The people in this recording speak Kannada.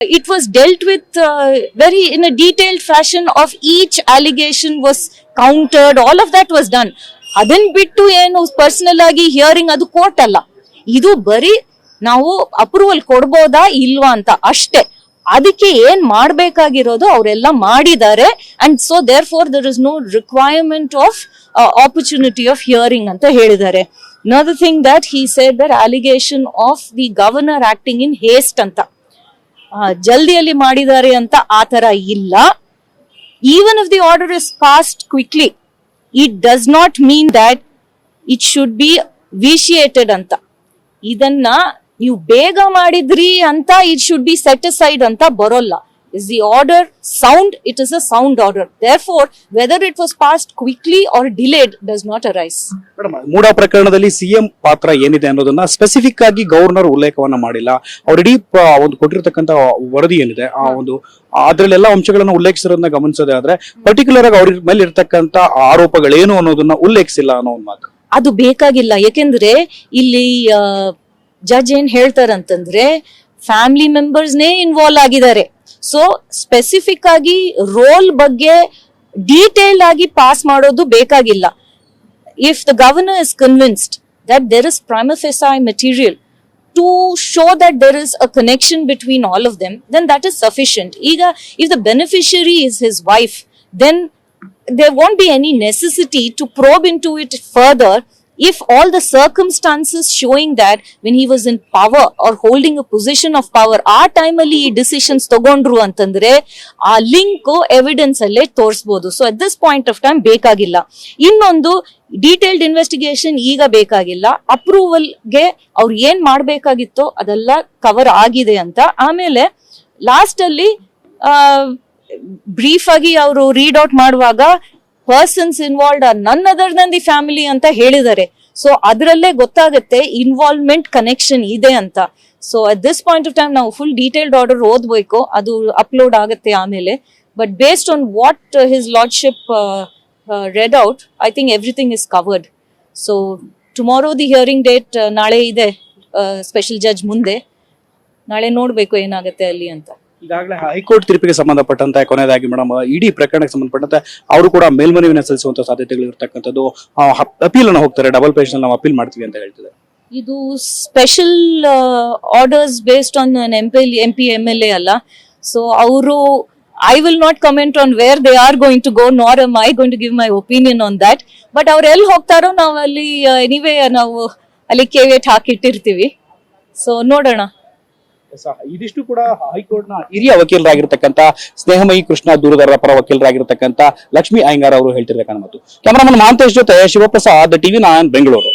It was dealt with uh, very in a detailed fashion of each allegation was countered. All of that was done. ಅದನ್ ಬಿಟ್ಟು ಏನು ಪರ್ಸನಲ್ ಆಗಿ ಹಿಯರಿಂಗ್ ಅದು ಕೋರ್ಟ್ ಅಲ್ಲ. ಇದು ಬರೀ ನಾವು ಅಪ್ರೂವಲ್ ಕೊಡ್ಬೋದಾ ಇಲ್ವಾ ಅಂತ ಅಷ್ಟೇ. ಅದಕ್ಕೆ ಏನ್ ಮಾಡ್ಬೇಕಾಗಿರೋದು ಅವರೆಲ್ಲ ಮಾಡಿದ್ದಾರೆ. And so therefore there is no requirement of opportunity of hearing ಅಂತ ಹೇಳಿದ್ದಾರೆ. Another thing that he said their allegation of the governor acting in haste ಅಂತ. ಜಲ್ದಿಯಲ್ಲಿ ಮಾಡಿದ್ದಾರೆ ಅಂತ ಆ ತರ ಇಲ್ಲ. Even if the order is passed quickly it does not mean that it should be vitiated ಅಂತ. ಇದನ್ನ ನೀವು ಬೇಗ ಮಾಡಿದ್ರಿ ಅಂತ ಇಟ್ ಶುಡ್ ಬಿ ಸೆಟಿಸ್ಫೈಡ್ ಅಂತ ಬರೋಲ್ಲ. Is the order sound it is a sound order Therefore, whether whether it was quickly quickly or does not arise madam MUDA ಪ್ರಕರಣದಲ್ಲಿ ಸಿಎಂ ಪಾತ್ರ ಏನಿದೆ ಅನ್ನೋದನ್ನ ಸ್ಪೆಸಿಫಿಕ್ ಆಗಿ ಗವರ್ನರ್ ಉಲ್ಲೇಖವನ್ನ ಮಾಡಿಲ್ಲ. ಪ ಒಂದು ಕೊಟ್ಟಿರ್ತಕ್ಕಂತ ವರದಿ ಏನಿದೆ ಆ ಒಂದು ಅದ್ರಲ್ಲೆಲ್ಲ ಅಂಶಗಳನ್ನ ಉಲ್ಲೇಖಿಸಿರೋದನ್ನ ಗಮನಿಸೋದೇ ಆದ್ರೆ ಪರ್ಟಿಕ್ಯುಲರ್ ಆಗಿ ಅವ್ರ ಮೇಲೆ ಇರ್ತಕ್ಕಂತ ಆರೋಪಗಳೇನು ಅನ್ನೋದನ್ನ ಉಲ್ಲೇಖಿಸಿಲ್ಲ ಅನ್ನೋ ಒಂದು ಮಾತು. ಅದು ಬೇಕಾಗಿಲ್ಲ. ಯಾಕೆಂದ್ರೆ ಇಲ್ಲಿ ಜಡ್ಜ್ ಏನ್ ಹೇಳ್ತಾರಂತಂದ್ರೆ ಫ್ಯಾಮಿಲಿ ಮೆಂಬರ್ಸ್ನೇ ಇನ್ವಾಲ್ವ್ ಆಗಿದ್ದಾರೆ. ಸೊ ಸ್ಪೆಸಿಫಿಕ್ ಆಗಿ ರೋಲ್ ಬಗ್ಗೆ ಡೀಟೇಲ್ ಆಗಿ ಪಾಸ್ ಮಾಡೋದು ಬೇಕಾಗಿಲ್ಲ if the governor is convinced that there is prima facie material to show that there is a connection between all of them, then that is sufficient. Ega, if the beneficiary is his wife, then there won't be any necessity to probe into it further if all the circumstances showing that when he was in power or holding a position of power, ಆ ಟೈಮಲ್ಲಿ ಈ ಡಿಸಿಷನ್ಸ್ ತಗೊಂಡ್ರು ಅಂತಂದ್ರೆ ಆ ಲಿಂಕ್ ಎವಿಡೆನ್ಸ್ ಅಲ್ಲೇ ತೋರಿಸಬಹುದು so at this point of time ಬೇಕಾಗಿಲ್ಲ. ಇನ್ನೊಂದು ಡೀಟೇಲ್ಡ್ ಇನ್ವೆಸ್ಟಿಗೇಷನ್ ಈಗ ಬೇಕಾಗಿಲ್ಲ. ಅಪ್ರೂವಲ್ಗೆ ಅವ್ರು ಏನ್ ಮಾಡಬೇಕಾಗಿತ್ತೋ ಅದೆಲ್ಲ ಕವರ್ ಆಗಿದೆ ಅಂತ. ಆಮೇಲೆ ಲಾಸ್ಟ್ ಅಲ್ಲಿ ಬ್ರೀಫ್ ಆಗಿ ಅವರು ರೀಡ್ ಔಟ್ ಮಾಡುವಾಗ persons involve are none other than the family ಅಂತ ಹೇಳಿದ್ದಾರೆ. ಸೊ ಅದರಲ್ಲೇ ಗೊತ್ತಾಗುತ್ತೆ ಇನ್ವಾಲ್ವ್ಮೆಂಟ್ ಕನೆಕ್ಷನ್ ಇದೆ ಅಂತ. So at this point of time ನಾವು ಫುಲ್ ಡೀಟೇಲ್ಡ್ ಆರ್ಡರ್ ಓದ್ಬೇಕು, ಅದು ಅಪ್ಲೋಡ್ ಆಗುತ್ತೆ ಆಮೇಲೆ. But based on what his lordship read out I think everything is covered so tomorrow the hearing date ನಾಳೆ ಇದೆ ಸ್ಪೆಷಲ್ ಜಡ್ಜ್ ಮುಂದೆ. ನಾಳೆ ನೋಡಬೇಕು ಏನಾಗುತ್ತೆ ಅಲ್ಲಿ ಅಂತ. ಈಗಾಗಲೇ ಹೈಕೋರ್ಟ್ ತೀರ್ಪಿಗೆ ಸಂಬಂಧಪಟ್ಟಂತೆ ಕೊನೆಯದಾಗಿ ಮೇಡಮ್, ಇಡೀ ಪ್ರಕರಣಕ್ಕೆ ಸಂಬಂಧಪಟ್ಟಂತೆ ಅವರು ಕೂಡ ಮೇಲ್ಮನವಿನ ಸಲ್ಲಿಸುವಂತ ಸಾಧ್ಯತೆಗಳು ಇರತಕ್ಕಂಥದ್ದು ಅಪೀಲ್ ಅನ್ನು ಹೋಗ್ತಾರೆ, ಡಬಲ್ ಪೇಷನ್ ನಾವು ಅಪೀಲ್ ಮಾಡ್ತೀವಿ ಅಂತ ಹೇಳ್ತಿದ್ದಾರೆ. ಇದು special orders based on M P M P M L A ಅಲ್ಲ. ಸೊ ಅವರು I will not comment on where they are going to go nor am I going to give my opinion on that but ಅವ್ರು ಎಲ್ಲಿ ಹೋಗ್ತಾರೋ ನಾವು ಅಲ್ಲಿ ಎನಿವೇ ನಾವು ಅಲ್ಲಿ ಕೇವೇಟ್ ಹಾಕಿಟ್ಟಿರ್ತೀವಿ. ಸೊ ನೋಡೋಣ. ಇದಿಷ್ಟು ಕೂಡ ಹೈಕೋರ್ಟ್ನ ಹಿರಿಯ ವಕೀಲರಾಗಿರ್ತಕ್ಕಂಥ ಸ್ನೇಹಮಯಿ ಕೃಷ್ಣ ದೂರದರ ಪರ ವಕೀಲರಾಗಿರ್ತಕ್ಕಂಥ ಲಕ್ಷ್ಮೀ ಅಯ್ಯಂಗಾರ್ ಅವರು ಹೇಳ್ತಿರ್ಬೇಕನ್ನ ಮಾತು ಕ್ಯಾಮರಾಮನ್ ಮಹಾಂತೇಶ್ ಜೊತೆ ಶಿವಪ್ರಸಾದ್ ಟಿವಿ ನಾನ್ ಬೆಂಗಳೂರು.